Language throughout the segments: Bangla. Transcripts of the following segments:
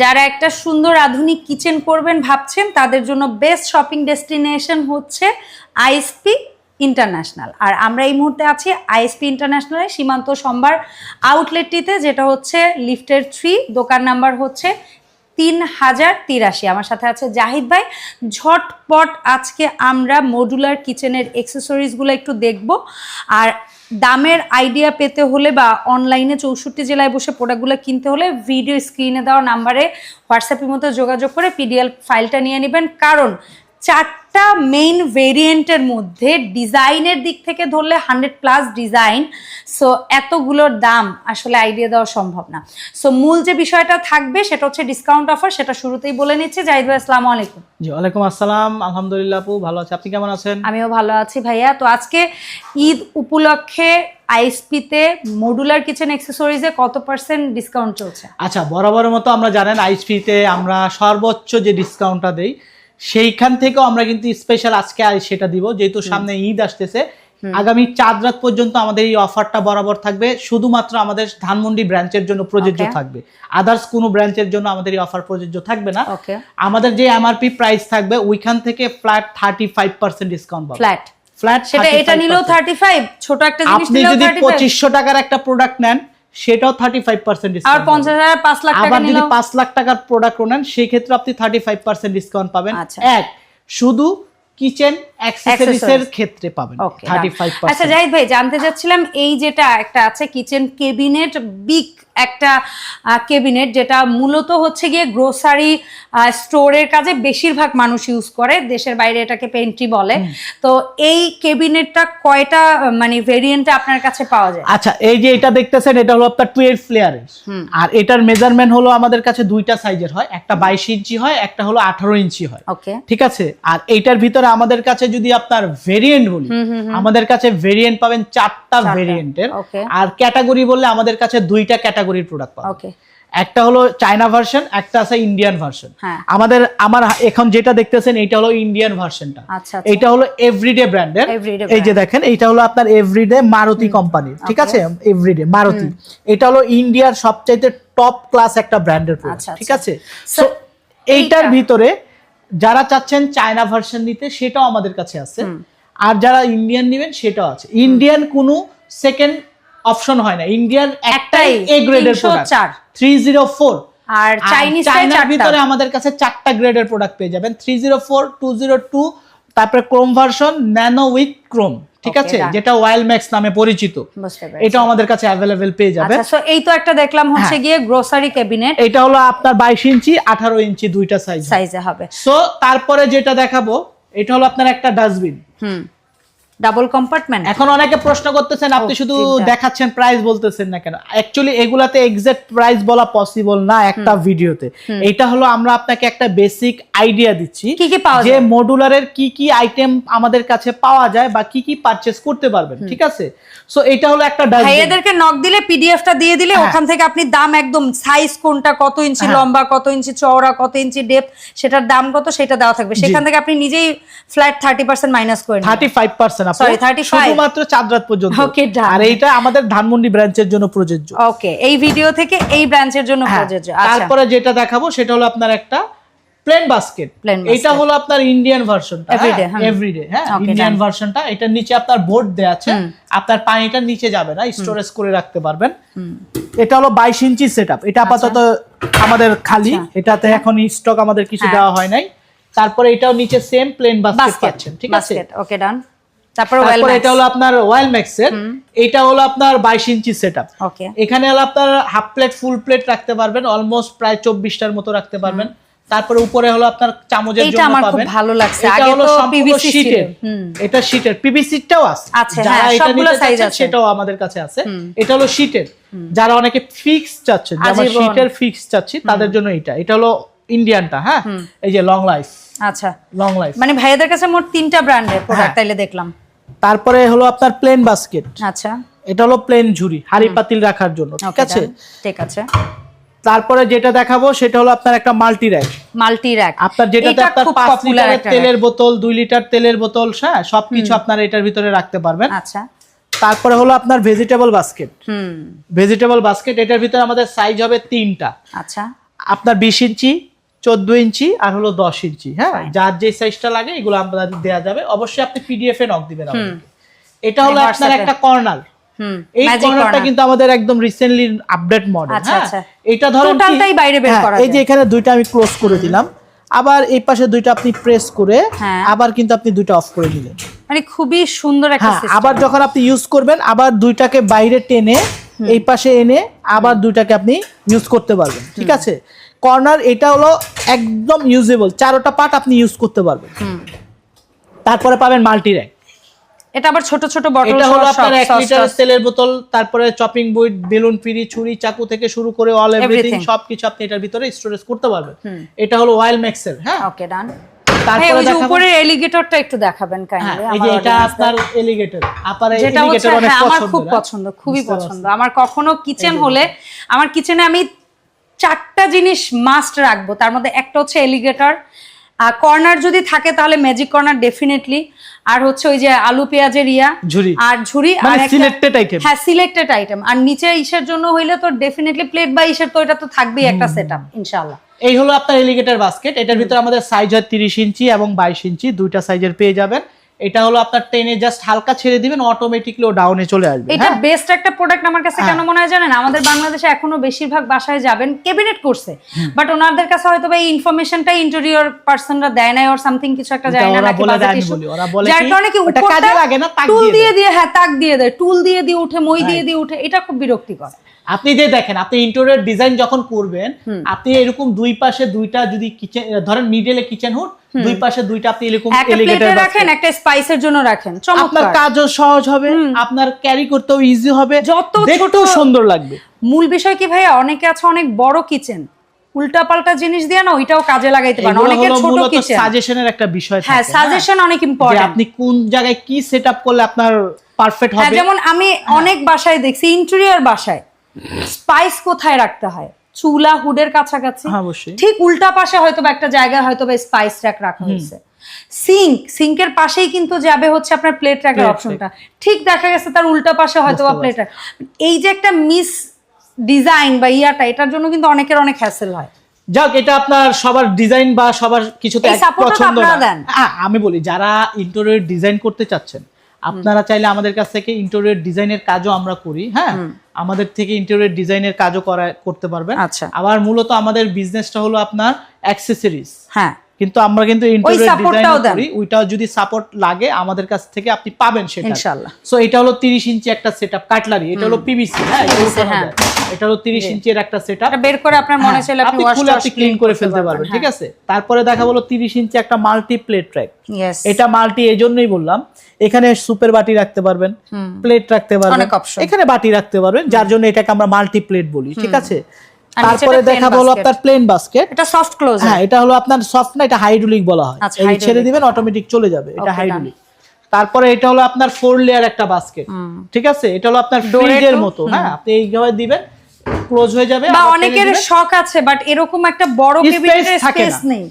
যারা একটা সুন্দর আধুনিক কিচেন করবেন ভাবছেন, তাদের জন্য বেস্ট শপিং ডেস্টিনেশন হচ্ছে আইএসপি ইন্টারন্যাশনাল। আর আমরা এই মুহূর্তে আছি আইএসপি ইন্টারন্যাশনালে সীমান্ত সম্ভার আউটলেটটিতে, যেটা হচ্ছে লিফটের থ্রি, দোকান নাম্বার হচ্ছে তিন হাজার তিরাশি। আমার সাথে আছে জাহিদ ভাই। ঝটপট আজকে আমরা মডুলার কিচেনের এক্সেসরিজগুলো একটু দেখব। আর দামের আইডিয়া পেতে হলে বা অনলাইনে চৌষট্টি জেলায় বসে প্রোডাক্টগুলো কিনতে হলে ভিডিও স্ক্রিনে দেওয়া নাম্বারে হোয়াটসঅ্যাপের মতো যোগাযোগ করে পিডিএল ফাইলটা নিয়ে নেবেন। কারণ চারটা মেইন ভেরিয়েন্টের মধ্যে ডিজাইনের দিক থেকে ধরলে হান্ড্রেড প্লাস ডিজাইন সো এতগুলোর দাম আসলে আইডিয়া দেওয়া সম্ভব না। সো মূল যে বিষয়টা থাকবে সেটা হচ্ছে ডিসকাউন্ট অফার সেটা শুরুতেই বলে নিচ্ছে। জাহিদ ভাই আসসালামু আলাইকুম। জি ওয়ালাইকুম আসসালাম। আলহামদুলিল্লাহ আপু ভালো আছে। আপনি কেমন আছেন? আমিও ভালো আছি ভাইয়া। তো আজকে ঈদ উপলক্ষে আইএসপিতে মডুলার কিচেন অ্যাক্সেসরিজে কত পার্সেন্ট ডিসকাউন্ট চলছে? আচ্ছা বরাবরের মতো আমরা জানেন আইসপিতে আমরা সর্বোচ্চ যে ডিসকাউন্টটা দেই সেইখান থেকেও আমরা কিন্তু স্পেশাল আজকে সেটা দিব যেহেতু সামনে ঈদ আসতেছে। আগামী চাঁদ রাত পর্যন্ত আমাদের এই অফারটা বরাবর থাকবে শুধুমাত্র আমাদের ধানমন্ডি ব্রাঞ্চের জন্য প্রযোজ্য থাকবে। আদার্স কোনো ব্রাঞ্চের জন্য আমাদের এই অফার প্রযোজ্য থাকবে না। আমাদের যে এমআরপি প্রাইস থাকবে ওইখান থেকে flat thirty five percent discount পাবে। ফ্ল্যাট ফ্ল্যাট সেটা এটা নিলেও থার্টি ফাইভ ছোট একটা জিনিস আপনি যদি পঁচিশশো টাকার একটা প্রোডাক্ট নেন সেটাও থার্টি ফাইভ পার্সেন্ট ডিসকাউন্ট পঞ্চাশ হাজার পাঁচ লাখ টাকা আবার যদি পাঁচ লাখ টাকার প্রোডাক্ট নেন সেই ক্ষেত্রে আপনি থার্টি ফাইভ পার্সেন্ট ডিসকাউন্ট পাবেন। আচ্ছা। এক শুধু কিচেন অ্যাক্সেসরিজ এর ক্ষেত্রে পাবেন। ওকে থার্টি ফাইভ আচ্ছা জাহিদ ভাই জানতে চাচ্ছিলাম এই যেটা একটা আছে কিচেন কেবিনেট বিগ একটা কেবিনেট যেটা মূলত হচ্ছে গিয়ে গ্রোসারি স্টোরের কাজে বেশিরভাগ মানুষ ইউজ করে দেশের বাইরে এটাকে পেন্ট্রি বলে। তো এই কেবিনেটটা কয়টা মানে ভেরিয়েন্টে আপনার কাছে পাওয়া যায়? আচ্ছা এই যে এটা দেখতেছেন এটা হলো আপনার টুয়েলভ ফ্লেয়ারের আর এটার মেজারমেন্ট হলো আমাদের কাছে দুইটা সাইজের হয় একটা বাইশ ইঞ্চি হয় একটা হলো আঠারো ইঞ্চি হয়। ওকে ঠিক আছে? আর এইটার ভিতরে আমাদের কাছে যদি আপনার ভেরিয়েন্ট বলি আমাদের কাছে ভেরিয়েন্ট পাবেন চারটা ভেরিয়েন্টের আর ক্যাটাগরি বললে আমাদের কাছে দুইটা ক্যাটাগরির প্রোডাক্ট পাবেন ওকে একটা হলো চায়না ভার্সন একটা আছে ইন্ডিয়ান ভার্সন। আমাদের আমার এখন যেটা দেখতেছেন এটা হলো ইন্ডিয়ান ভার্সনটা আচ্ছা আচ্ছা। এটা হলো এভরিডে ব্র্যান্ডের এই যে দেখেন এটা হলো আপনার এভরিডে মারুতি কোম্পানি ঠিক আছে? এভরিডে মারুতি। এটা হলো ইন্ডিয়ার সবচাইতে টপ ক্লাস একটা ব্র্যান্ডের প্রোডাক্ট আচ্ছা, ঠিক আচ্ছা। আছে? সো এইটার ভিতরে যারা চাচ্ছেন চায়না ভার্সন নিতে সেটাও আমাদের কাছে আছে। আর যারা ইন্ডিয়ান নেবেন সেটাও আছে। ইন্ডিয়ান কোনো সেকেন্ড অপশন হয় না। ইন্ডিয়ান একটাই এ গ্রেডের প্রোডাক্ট 304 থ্রি জিরো ফোর আর চাইনিজ চাইনার ভিতরে আমাদের কাছে চারটা গ্রেডের প্রোডাক্ট পেয়ে যাবেন। Three zero four two zero two তারপরে chrome version nano with chrome ঠিক আছে? যেটা ওয়াইল ম্যাক্স নামে পরিচিত। এটাও আমাদের কাছে অ্যাভেলেবেল পেয়ে আচ্ছা সো এই তো একটা দেখলাম হচ্ছে হ্যাঁ। গিয়ে গ্রোসারি ক্যাবিনেট এটা হলো আপনার বাইশ ইঞ্চি আঠারো ইঞ্চি দুইটা সাইজ সাইজে হবে। সো তারপরে যেটা দেখাবো এটা হলো আপনার একটা ডাস্টবিন হুম। ডাবল কম্পার্টমেন্ট এখন অনেকে প্রশ্ন করতেছেন আপনি শুধু দেখাচ্ছেন প্রাইস বলতেছেন না কেন? অ্যাকচুয়ালি এগুলাতে এক্সাক্ট প্রাইস বলা পসিবল না একটা ভিডিওতে এটা হলো আমরা আপনাকে একটা বেসিক আইডিয়া দিচ্ছি কি কি পাওয়া যে মডুলারের কি কি আইটেম আমাদের কাছে পাওয়া যায় বা কি কি পারচেজ করতে পারবেন ঠিক আছে? সো এটা হলো একটা ভাইয়াদেরকে নক দিলে পিডিএফটা দিয়ে দিলে হ্যাঁ। ওখান থেকে আপনি দাম একদম সাইজ কোনটা কত ইঞ্চি হ্যাঁ। লম্বা কত ইঞ্চি চওড়া কত ইঞ্চি ডেপ সেটার দাম কত সেটা দেওয়া থাকবে। সেখান থেকে আপনি নিজেই ফ্ল্যাট থার্টি পার্সেন্ট মাইনাস করে থার্টি ফাইভ পার্সেন্ট Sorry, 35 শুধুমাত্র চাঁদরাত পর্যন্ত। আর এইটা আমাদের ধানমন্ডি ব্রাঞ্চের জন্য প্রযোজ্য। ওকে এই ভিডিও থেকে এই ব্রাঞ্চের জন্য হ্যাঁ, প্রযোজ্য। আচ্ছা। তারপরে যেটা দেখাবো সেটা হলো আপনার একটা প্লেন বাস্কেট এটা. হলো আপনার ইন্ডিয়ান ভার্সনটা এভরিডে হ্যাঁ? ইন্ডিয়ান ভার্সনটা এটার নিচে আপনার বোর্ড দেয়া আছে। আপনার পানিটা নিচে যাবে না স্টোরেজ করে রাখতে পারবেন। এটা হলো বাইশ ইঞ্চি সেটআপ এটা আপাতত আমাদের খালি। আচ্ছা। এটাতে এখন স্টক আমাদের কিছু হ্যাঁ। দেওয়া হয় নাই। তারপরে এটাও নিচে সেম প্লেন বাস্কেট বাস্কেট পাচ্ছেন ঠিক আছে? ওকে ডান তারপরে এটা হলো আপনার ওয়াইল ম্যাক্স এর এটা হলো আপনার বাইশ ইঞ্চি ওকে এখানে হলো আপনার হাফ প্লেট ফুল প্লেট রাখতে পারবেন অলমোস্ট প্রায় চব্বিশটার মতো রাখতে পারবেন। তারপরে উপরে হলো আপনার চামচের জন্য পাবেন। ভালো লাগছে। এটা আগে হলো তো সম্পূর্ণ PVC ছিল। শীটের এটা শীটের পিভিসিটাও আছে। আছে, যারা হ্যাঁ, এটা নিতে size সেটাও আমাদের কাছে আছে। এটা হলো শীটের যারা অনেকে ফিক্স। শীটের চাচ্ছি তাদের জন্য এটা। এটা হলো ইন্ডিয়ানটা হ্যাঁ? এই যে লং লাইফ আচ্ছা। লং লাইফ মানে ভাইয়াদের কাছে মোট তিনটা ব্র্যান্ডের প্রোডাক্ট হ্যাঁ। তাইলে দেখলাম। তারপরে হলো আপনার প্লেন বাস্কেট আচ্ছা। এটা হলো প্লেন ঝুড়ি হাড়ি পাতিল রাখার জন্য ঠিক আছে? ঠিক আছে। তারপরে যেটা দেখাবো সেটা হলো আপনার একটা মাল্টি র্যাক মাল্টি র্যাক আপনার যেটাতে আপনার পাঁচ লিটারের তেলের বোতল দুই লিটার তেলের বোতল হ্যাঁ সবকিছু আপনার এটার ভিতরে রাখতে পারবেন। আচ্ছা। তারপরে হলো আপনার ভেজিটেবল বাস্কেট হুম। ভেজিটেবল বাস্কেট এটার ভিতরে আমাদের সাইজ হবে তিনটা। আচ্ছা। আপনার বিশ ইঞ্চি চোদ্দ ইঞ্চি আর হলো দশ ইঞ্চি হ্যাঁ? যার যে সাইজটা লাগে এগুলো আপনাদের দেওয়া যাবে। অবশ্যই আপনি পিডিএফ এ নক দিবেন এটা হলো আপনার একটা কর্নার এই কর্নারটা কিন্তু আমাদের একদম রিসেন্টলি আপডেট মডেল হ্যাঁ। এটা ধরেন টোটালটাই বাইরে বের হ্যাঁ, করা এই যে এখানে দুইটা আমি ক্লোজ করে দিলাম। আবার এই পাশে দুইটা আপনি প্রেস করে হ্যাঁ। আবার কিন্তু আপনি দুইটা অফ করে দিলেন। মানে খুবই সুন্দর একটা হ্যাঁ আবার যখন আপনি ইউজ করবেন আবার দুইটাকে বাইরে টেনে এই পাশে এনে আবার দুইটাকে আপনি ইউজ করতে পারবেন ঠিক আছে? কর্নার এটা হলো একদম ইউজেবল চারোটা পার্ট আপনি ইউজ করতে পারবেন। তারপরে পাবেন মাল্টি র্যাক এটা আবার ছোট ছোট বটল এটা হলো আপনার এক লিটার তেলের বোতল তারপরে চপিং বোর্ড বেলুন পিড়ি ছুরি চাকু থেকে শুরু করে অল এভরিথিং. সবকিছু আপনি এটার ভিতরে স্টোরেজ করতে পারবেন। এটা হলো ওয়াইল ম্যাক্সের হ্যাঁ? ওকে ডান তারপরে ওই যে দেখাবো- উপরের এলিগেটরটা একটু দেখাবেন হ্যাঁ, কাইন্ডলি এই যে এটা আপনার এলিগেটর আপার এলিগেটর অনেক হ্যাঁ, আমার খুব পছন্দ খুবই পছন্দ। আমার কখনো কিচেন হলে আমার কিচেনে আমি চারটা জিনিস মাস্ট রাখব। তার মধ্যে একটা হচ্ছে এলিগেটর আর কর্নার যদি থাকে তাহলে ম্যাজিক কর্নার ডেফিনেটলি আর হচ্ছে ওই যে আলু পেঁয়াজের ইয়া ঝুরি। আর ঝুরি মানে আর selected item। হ্যাঁ সিলেক্টেড আইটেম আর নিচে ইসের জন্য হইলে তো ডেফিনেটলি প্লেট বা ইসের তো এটা তো থাকবেই একটা সেটআপ ইনশাআল্লাহ। এই হলো আপনার এলিগেটর বাস্কেট এটার ভিতরে আমাদের সাইজ হয় তিরিশ ইঞ্চি এবং বাইশ ইঞ্চি। দুইটা সাইজের পেয়ে যাবেন। এটা হলো আপনার টেনে জাস্ট হালকা ছেড়ে দিবেন অটোমেটিকলি ও ডাউনে চলে আসবে এটা হ্যাঁ? বেস্ট একটা প্রোডাক্ট আমার কাছে কেন মনে হয় জানেন? আমাদের বাংলাদেশে এখনও বেশিরভাগ বাসায় যাবেন ক্যাবিনেট করছে বাট ওনাদের কাছে হয়তো এই ইনফরমেশনটা ইন্টেরিয়র পার্সনরা দেয় নাই অর সামথিং কিছু একটা যায় না নাকি বাজেট ইস্যু ওরা বলে যার কারণে কি উপরটা কাজে লাগে না, তাক টুল দিয়ে দিয়ে দিয়ে। হ্যাঁ তাক দিয়ে দেয় টুল দিয়ে দিয়ে উঠে মই দিয়ে দিয়ে উঠে এটা খুব বিরক্তিকর। আপনি যে দেখেন আপনি ইন্টেরিয়র ডিজাইন যখন করবেন আপনি এরকম দুই পাশে দুইটা যদি কিচেন ধরেন মিডলে কিচেন হুড দুই পাশে দুইটা আপনি এরকম এলিগেটর রাখেন একটা স্পাইসের জন্য রাখেন। আপনার কাজও সহজ হবে আপনার ক্যারি করতেও ইজি হবে যত ছোট- সুন্দর লাগবে। মূল বিষয় কি ভাইয়া অনেকে আছে অনেক বড় কিচেন উল্টা পাল্টা জিনিস দিয়ে না ওইটাও কাজে লাগাইতে পারেন। অনেকে ছোট কিচেন সাজেশনের একটা বিষয় হ্যাঁ সাজেশন অনেক যে ইম্পর্টেন্ট আপনি কোন জায়গায় কি সেটআপ করলে আপনার পারফেক্ট হ্যাঁ হবে? যেমন আমি অনেক বাসায় দেখছি ইন্টেরিয়র বাসায় স্পাইস কোথায় রাখতে হয়? চুলা হুডের কাছাকাছি। হ্যাঁ। ঠিক উল্টা পাশে হয়তো একটা জায়গায় হয়তো বা স্পাইস র্যাক রাখা হয়েছে। সিঙ্ক সিঙ্কের পাশেই কিন্তু যাবে হচ্ছে আপনার প্লেট Plate অপশনটা ঠিক দেখা গেছে তার উল্টা পাশে হয়তো বা প্লেট এই যে একটা মিস ডিজাইন বা ইয়াটা এটার জন্য কিন্তু অনেকের অনেক হ্যাসেল হয়। যাক এটা আপনার সবার ডিজাইন বা সবার কিছুতে পছন্দ না। আমি বলি যারা ইন্টেরিয়র ডিজাইন করতে চাচ্ছেন আপনারা চাইলে আমাদের কাছ থেকে ইন্টেরিয়র ডিজাইনের কাজও আমরা করি হ্যাঁ? আমাদের থেকে ইন্টেরিয়র ডিজাইনের কাজও করা করতে পারবেন। আচ্ছা। আবার মূলত আমাদের বিজনেসটা হলো আপনার অ্যাক্সেসরিজ হ্যাঁ। কিন্তু আমরা কিন্তু ইন্টেরিয়র ডিজাইন করি ওইটাও যদি সাপোর্ট লাগে আমাদের কাছ থেকে আপনি পাবেন সেটা। ইনশাআল্লাহ। সো এটা হলো 30 ইঞ্চি একটা সেটআপ কাটলারি এটা হলো পিভিসি হ্যাঁ? এটা PVC, উঠানো হ্যাঁ। যায়। এটা হলো 30 ইঞ্চির একটা সেটআপ এটা বের করে আপনার মনে চাইলে আপনি ওয়াশ আপনি ক্লিন করে ফেলতে পারবেন। ঠিক আছে? তারপরে দেখা বলো 30 ইঞ্চি একটা মাল্টি প্লেট ট্র্যাক এটা মাল্টি এই জন্যই বললাম এখানে সুপের বাটি রাখতে পারবেন প্লেট রাখতে পারবেন এখানে বাটি রাখতে পারবেন যার জন্য এটাকে আমরা মাল্টি প্লেট বলি ঠিক আছে? তারপরে দেখা basket। আপনার প্লেন বাস্কেট এটা সফট ক্লোজ হ্যাঁ এটা হলো আপনার সফট না এটা হাইড্রোলিক বলা হয়। আচ্ছা, এই ছেড়ে দিবেন অটোমেটিক চলে যাবে এটা হাইড্রোলিক তারপরে এটা হলো আপনার ফোর লেয়ার একটা বাস্কেট ঠিক আছে? এটা হলো আপনার ফ্রিজের মতো হ্যাঁ আপনি এইভাবে দিবেন ক্লোজ হয়ে যাবে বা অনেকের শখ আছে বাট এরকম একটা বড় কেবিনেটের স্পেস নেই।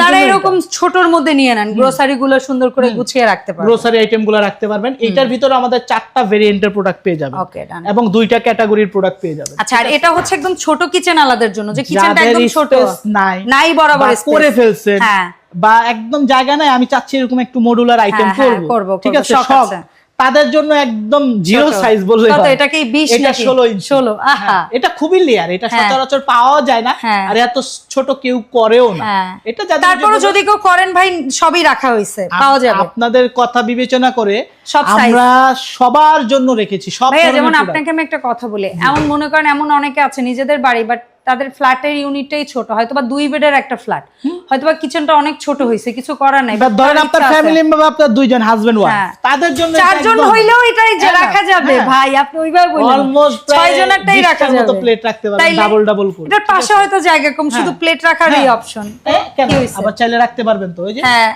তারা এরকম ছোটর মধ্যে নিয়ে নেন গ্রোসারি গুলো সুন্দর করে গুছিয়ে রাখতে পারবে গ্রোসারি আইটেমগুলো রাখতে পারবেন। এটার ভিতরে আমাদের চারটা ভেরিয়েন্টের প্রোডাক্ট পেয়ে যাবেন। ওকে এবং দুইটা ক্যাটাগরির প্রোডাক্ট পেয়ে যাবেন। আচ্ছা আর এটা হচ্ছে একদম ছোট কিচেন আলাদের জন্য যে কিচেনটা একদম ছোট। নাই নাই বরাবর করে ফেলছেন হ্যাঁ। বা একদম জায়গা নাই আমি চাচ্ছি এরকম একটু মডুলার আইটেম করব। ঠিক আছে সব আছে। তাদের জন্য একদম জিরো। সাইজ বললে কত, এটা কি 20 এটা নাকি? 16 ইঞ্চি 16, আহা। হ্যাঁ, এটা খুবই লেয়ার এটা হ্যাঁ। সচরাচর পাওয়া যায় না হ্যাঁ। আর এত ছোট কেউ করেও না এটা তারপরে যদি কেউ করেন ভাই সবই রাখা হয়েছে পাওয়া যাবে আপনাদের কথা বিবেচনা করে সব আমরা সবার জন্য রেখেছি সব যেমন আপনাকে আমি একটা কথা বলি এমন মনে করেন এমন অনেকে আছে নিজেদের বাড়ি বাট তাদের ফ্ল্যাটের ইউনিটটাই ছোট হয়তো বা দুই বেডের একটা ফ্ল্যাট। হয়তো বা কিচেনটা অনেক ছোট হয়েছে কিছু করার নাই। ধরেন আপনার ফ্যামিলি মেম্বার আপনার দুইজন হাজবেন্ড ওয়াইফ হ্যাঁ। তাদের জন্য এটা চারজন হইলেও এটাই যে হ্যাঁ, রাখা যাবে হ্যাঁ। ভাই আপনি ওইভাবে বলুন। Almost ছয় প্রায় জনেরটাই রাখা 20টার মতো যাবে। plate রাখতে পারবেন, ডাবল ডাবল করে, এটার পাশে হয়তো জায়গা কম শুধু। প্লেট রাখারই। অপশন হ্যাঁ, কেন? আবার চাইলে রাখতে পারবেন তো ওই যে হ্যাঁ।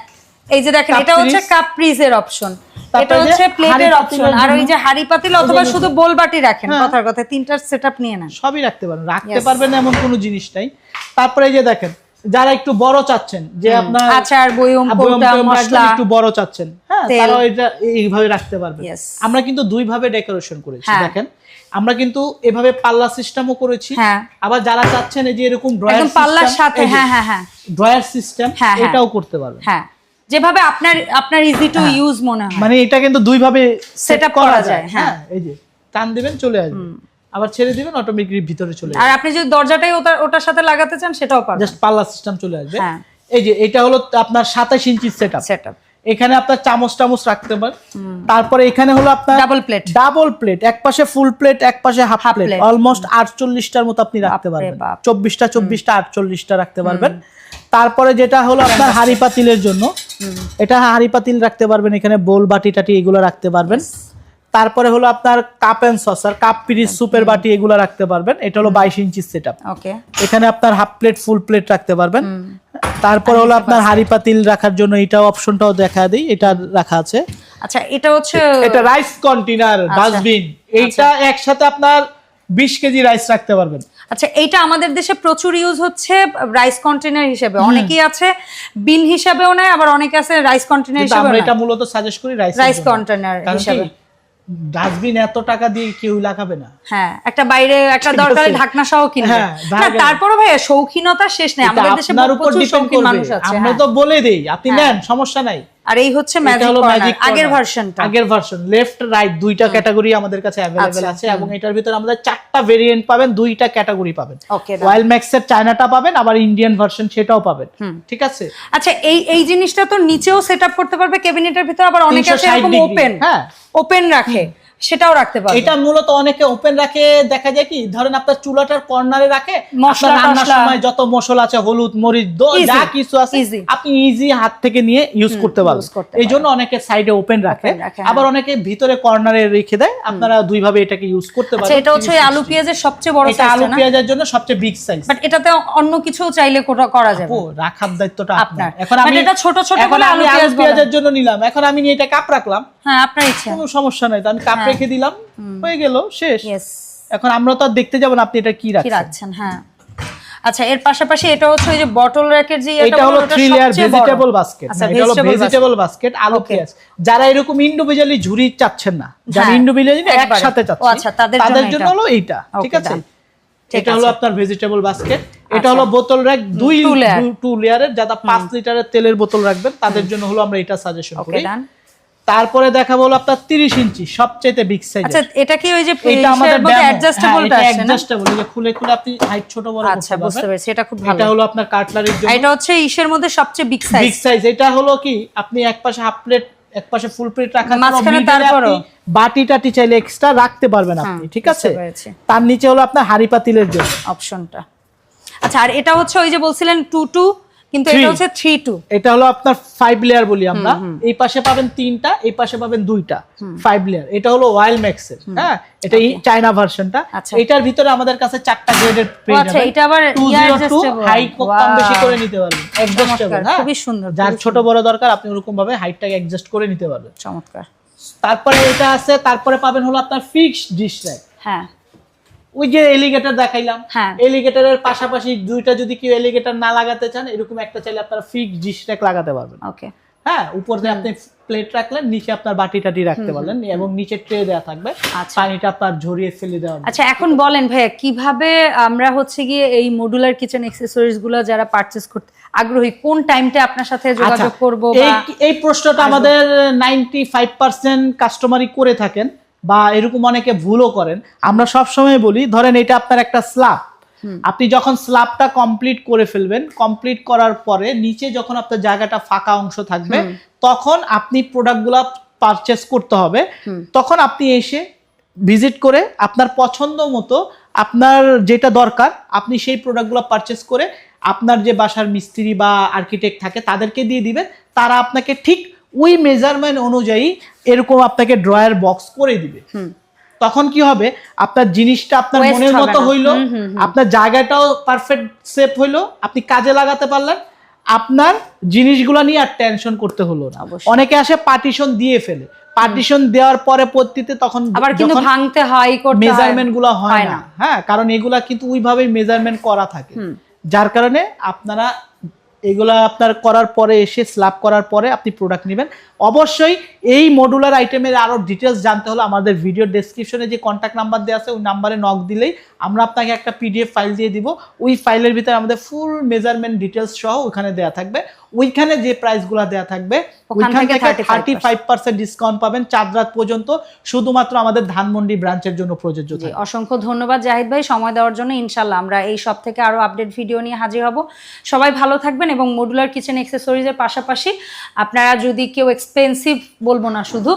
এই যে দেখেন এটা হচ্ছে fridge। কাপ অপশন এটা হচ্ছে প্লেটের অপশন আর ওই যে হাড়ি পাতিল অথবা শুধু বোল বাটি রাখেন হ্যাঁ। কথার কথা তিনটার সেটআপ নিয়ে নেন। সবই রাখতে পারেন রাখতে পারবেন এমন কোনো জিনিস নাই। তারপরে এই যে দেখেন যারা একটু বড় চাচ্ছেন যে আপনার আচার বয়ম কৌটা মশলা। একটু বড় চাচ্ছেন হ্যাঁ। তারাও এটা এইভাবে রাখতে পারবেন। আমরা কিন্তু দুই ভাবে ডেকোরেশন করেছি হ্যাঁ। দেখেন। আমরা কিন্তু এভাবে পাল্লা সিস্টেমও করেছি হ্যাঁ। আবার যারা চাচ্ছেন এই যে এরকম ড্রয়ার পাল্লার সাথে হ্যাঁ হ্যাঁ হ্যাঁ। Drawer system. এটাও করতে পারবেন। হ্যাঁ। যেভাবে আপনার আপনার ইজি টু ইউজ মনে হয়। মানে এটা কিন্তু দুই ভাবে up করা যায়, হ্যাঁ। এই যে টান দিবেন চলে আসবে। আবার ছেড়ে দিবেন অটোমেটিক ভিতরে চলে আর আপনি যদি দরজাটাই ওটার ওটার সাথে লাগাতে চান সেটাও পারবেন। জাস্ট পাল্লা সিস্টেম চলে আসবে। হ্যাঁ। এই যে এটা হলো আপনার সাতাশ ইঞ্চির সেট সেটআপ এখানে আপনার চামচ টামচ রাখতে পারেন। তারপরে এখানে হলো আপনার ডাবল প্লেট ডাবল প্লেট এক পাশে ফুল প্লেট এক পাশে হাফ প্লেট। অলমোস্ট আটচল্লিশটার মতো আপনি রাখতে পারবেন। চব্বিশটা চব্বিশটা আটচল্লিশটা রাখতে পারবেন। তারপরে যেটা হলো আপনার হাড়ি পাতিলের জন্য। এটা হাড়ি পাতিল রাখতে পারবেন এখানে বোল বাটি টাটি এগুলো রাখতে পারবেন। তারপরে হলো আপনার কাপ এন্ড সসার কাপ পিরিচ সুপের বাটি এগুলো রাখতে পারবেন। এটা হলো বাইশ ইঞ্চি সেট ওকে এখানে আপনার হাফ প্লেট ফুল প্লেট রাখতে পারবেন। তারপরে হলো আপনার হাড়ি পাতিল রাখার জন্য এটা অপশনটাও দেখা দিই এটা রাখা আছে। আচ্ছা এটা হচ্ছে এটা রাইস কন্টেনার ডাস্টবিন এইটা একসাথে আপনার বিশ কেজি রাইস রাখতে পারবেন। আচ্ছা এটা আমাদের দেশে প্রচুর ইউজ হচ্ছে রাইস কন্টেনার হিসেবে। অনেকেই আছে বিন হিসাবেও নেয় আবার অনেকে আছে রাইস কন্টেনার হিসেবে আমরা এটা মূলত সাজেস্ট করি রাইস রাইস কন্টেনার হিসাবে। ডাস্টবিন এত টাকা দিয়ে কেউ লাগাবে না। হ্যাঁ একটা বাইরে একটা দরকারি আছে। ঢাকনা সহ কিনবে। হ্যাঁ, না তারপরও ভাই শৌখিনতা শেষ নেই। আমাদের দেশে প্রচুর শৌখিন মানুষ আছে আমরা হ্যাঁ। তো বলে দেই আপনি নেন সমস্যা নাই। আর এই হচ্ছে ম্যাজিক কর্নার আগের ভার্সনটা আগের ভার্সন লেফট রাইট দুইটা ক্যাটাগরি আমাদের কাছে অ্যাভেলেবেল আচ্ছা, আছে এবং এটার ভিতরে আমাদের চারটা ভেরিয়েন্ট পাবেন দুইটা ক্যাটাগরি পাবেন। ওয়াইল ম্যাক্সের চায়নাটা পাবেন আবার ইন্ডিয়ান ভার্সন সেটাও পাবেন। ঠিক আছে? আচ্ছা এই এই জিনিসটা তো নিচেও সেটআপ করতে পারবে ক্যাবিনেটের ভিতর আবার অনেক আছে 360 এরকম ওপেন হ্যাঁ। ওপেন রাখে। সেটাও রাখতে পারবে। এটা মূলত অনেকে ওপেন রাখে দেখা যায় কি ধরেন আপনার চুলাটার কর্নারে রাখে মশলা রান্নার সময় যত মশলা আছে হলুদ মরিচ যা কিছু আছে আপনি ইজি হাত থেকে নিয়ে ইউজ করতে পারবেন। এই জন্য অনেকে সাইডে ওপেন রাখে। আবার অনেকে ভিতরে কর্নারে রেখে দেয় আপনারা দুই ভাবে এটাকে ইউজ করতে আচ্ছা পারেন। এটা হচ্ছে আলু পেঁয়াজের সবচেয়ে বড় এটা আলু পেঁয়াজের জন্য সবচেয়ে বিগ সাইজ বাট এটাতে অন্য কিছু চাইলে করা- যাবে। রাখার দায়িত্বটা আপনার। এখন আমি এটা ছোট ছোট আলু। পেঁয়াজের জন্য নিলাম। এখন আমি এটা কাপ রাখলাম। হ্যাঁ আপনার ইচ্ছা। কোনো সমস্যা নাই তো আমি কাপ রেখে দিলাম। হয়ে গেল শেষ। এখন আমরা তো আর দেখতে যাব না আপনি এটা কি রাখছেন। হ্যাঁ। আচ্ছা এর পাশাপাশি এটা হচ্ছে ওই যে বটল র্যাকের যে এটা হলো থ্রি লেয়ার ভেজিটেবল বাস্কেট আচ্ছা এটা হলো ভেজিটেবল বাস্কেট আলু পেঁয়াজ। যারা এরকম ইন্ডিভিজুয়ালি ঝুরি চাচ্ছেন না যারা হ্যাঁ, ইন্ডিভিজুয়ালি একসাথে চাচ্ছেন আচ্ছা, তাদের জন্য। হলো এইটা ঠিক আছে? এটা হলো আপনার ভেজিটেবল বাস্কেট এটা আচ্ছা। হলো বোতল র্যাক দুই টু লেয়ারের যারা পাঁচ লিটারের তেলের বোতল রাখবেন তাদের জন্য হলো আমরা এটা সাজেশন করি। তারপরে দেখাবো হলো আপনার 30 ইঞ্চি সবচেয়ে বিগ সাইজ আচ্ছা এটা কি ওই যে এটা আমাদের অ্যাডজাস্টেবলটা আছে না? অ্যাডজাস্টেবল যে খুলে খুলে আপনি হাইট ছোট বড় আচ্ছা বুঝতে পেরেছি এটা খুব এটা হলো আপনার কাটলারির জন্য। এটা হচ্ছে ইসের মধ্যে সবচেয়ে বিগ সাইজ বিগ সাইজ এটা হলো কি আপনি এক পাশে হাফ প্লেট এক পাশে ফুল প্লেট রাখার মাঝখানে তারপরও? বাটি টাটি চাইলে এক্সট্রা রাখতে পারবেন আপনি ঠিক আছে? তার নিচে হলো আপনার হাড়ি পাতিলের জন্য। অপশনটা আচ্ছা আর এটা হচ্ছে ওই যে বলছিলেন টু টু কিন্তু এটা হচ্ছে থ্রি টু এটা হলো আপনার ফাইভ লেয়ার বলি আমরা। এই পাশে পাবেন তিনটা এই পাশে পাবেন দুইটা। ফাইভ লেয়ার এটা হলো ওয়াইল ম্যাক্সের হ্যাঁ? এটা চায়না ভার্সনটা আচ্ছা। এটার ভিতরে আমাদের কাছে চারটা গ্রেডের ও আচ্ছা, এটা আবার। হাইট কম বেশি করে নিতে পারবেন। অ্যাডজাস্টেবল হ্যাঁ? খুবই সুন্দর, যার ছোট বড় দরকার আপনি ওরকম ভাবে হাইটটাকে অ্যাডজাস্ট করে নিতে পারবেন। চমৎকার। তারপরে এটা আছে তারপরে পাবেন হলো আপনার ফিক্সড ডিশ র্যাক হ্যাঁ। ওই যে এলিগেটর দেখাইলাম হ্যাঁ। এলিগেটরের পাশাপাশি দুইটা যদি কেউ এলিগেটর না লাগাতে চান এরকম একটা চাইলে আপনারা ফিক্সড ডিশ র্যাক লাগাতে পারবেন। ওকে হ্যাঁ উপর দিয়ে আপনি প্লেট রাখলেন নিচে আপনার বাটি টাটি রাখতে পারলেন এবং নিচে ট্রে দেওয়া থাকবে আচ্ছা। পানিটা আপনার ঝরিয়ে ফেলে দেওয়া আচ্ছা এখন বলেন ভাইয়া কীভাবে আমরা হচ্ছে গিয়ে এই মডুলার কিচেন অ্যাক্সেসরিজগুলো যারা পারচেজ করতে আগ্রহী কোন টাইমটা আপনার সাথে যোগাযোগ আচ্ছা, করব এই এই প্রশ্নটা আমাদের নাইনটি ফাইভ পার্সেন্ট কাস্টমারই করে থাকেন। বা এরকম অনেকে ভুলও করেন। আমরা সব সময় বলি ধরেন এটা আপনার একটা স্ল্যাব আপনি যখন স্ল্যাবটা কমপ্লিট করে ফেলবেন কমপ্লিট করার পরে নিচে যখন আপনার জায়গাটা ফাঁকা অংশ থাকবে তখন আপনি প্রোডাক্টগুলো পারচেস করতে হবে। তখন আপনি এসে ভিজিট করে আপনার পছন্দ মতো আপনার যেটা দরকার আপনি সেই প্রোডাক্টগুলো পারচেস করে আপনার যে বাসার মিস্ত্রি বা আর্কিটেক্ট থাকে তাদেরকে দিয়ে দিবেন। তারা আপনাকে ঠিক ওই মেজারমেন্ট অনুযায়ী এরকম আপনাকে ড্রয়ার বক্স করে দিবে। তখন কি হবে? আপনার জিনিসটা আপনার মনের মতো হইল আপনার জায়গাটাও পারফেক্ট সেফ হইল আপনি কাজে লাগাতে পারলেন। আপনার জিনিসগুলো নিয়ে আর টেনশন করতে হলো না। অনেকে আসে পার্টিশন দিয়ে ফেলে। পার্টিশন দেওয়ার পরে পরবর্তীতে তখন আবার কিন্তু ভাঙতে হয় করতে মেজারমেন্টগুলো হয় না। না। হ্যাঁ কারণ এগুলা কিন্তু ওইভাবেই মেজারমেন্ট করা থাকে। যার কারণে আপনারা এগুলা আপনার করার পরে এসে স্ল্যাব করার পরে আপনি প্রোডাক্ট নেবেন। অবশ্যই এই মডুলার আইটেমের আরও ডিটেলস জানতে হলে আমাদের ভিডিও ডেসক্রিপশনে যে কন্ট্যাক্ট নাম্বার দেওয়া আছে ওই নাম্বারে নক দিলেই আমরা আপনাকে একটা পিডিএফ ফাইল দিয়ে দিব। ওই ফাইলের ভিতরে আমাদের ফুল মেজারমেন্ট ডিটেলস সহ ওখানে দেওয়া থাকবে। ওইখানে যে প্রাইসগুলো দেওয়া থাকবে ওইখান থেকে থেকে 35% থার্টি ফাইভ পার্সেন্ট ডিসকাউন্ট পাবেন চার রাত পর্যন্ত শুধুমাত্র আমাদের ধানমন্ডি ব্রাঞ্চের জন্য প্রযোজ্য জি থাকবে অসংখ্য ধন্যবাদ জাহিদ ভাই। সময় দেওয়ার জন্য ইনশাল্লাহ আমরা এই সব থেকে আরও আপডেট ভিডিও নিয়ে হাজির হব। সবাই ভালো থাকবেন এবং মডুলার কিচেন এক্সেসরিজের পাশাপাশি আপনারা যদি কেউ এক্সপেন্সিভ বলব না শুধু,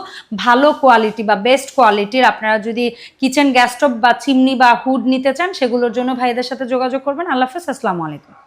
ভালো কোয়ালিটি বা বেস্ট কোয়ালিটির আপনারা যদি কিচেন গ্যাস স্টোভ বা চিমনি বা হুড নিতে চান, সেগুলোর জন্য ভাইদের সাথে যোগাযোগ করবেন। আল্লাহ হাফেজ, আসসালামু আলাইকুম।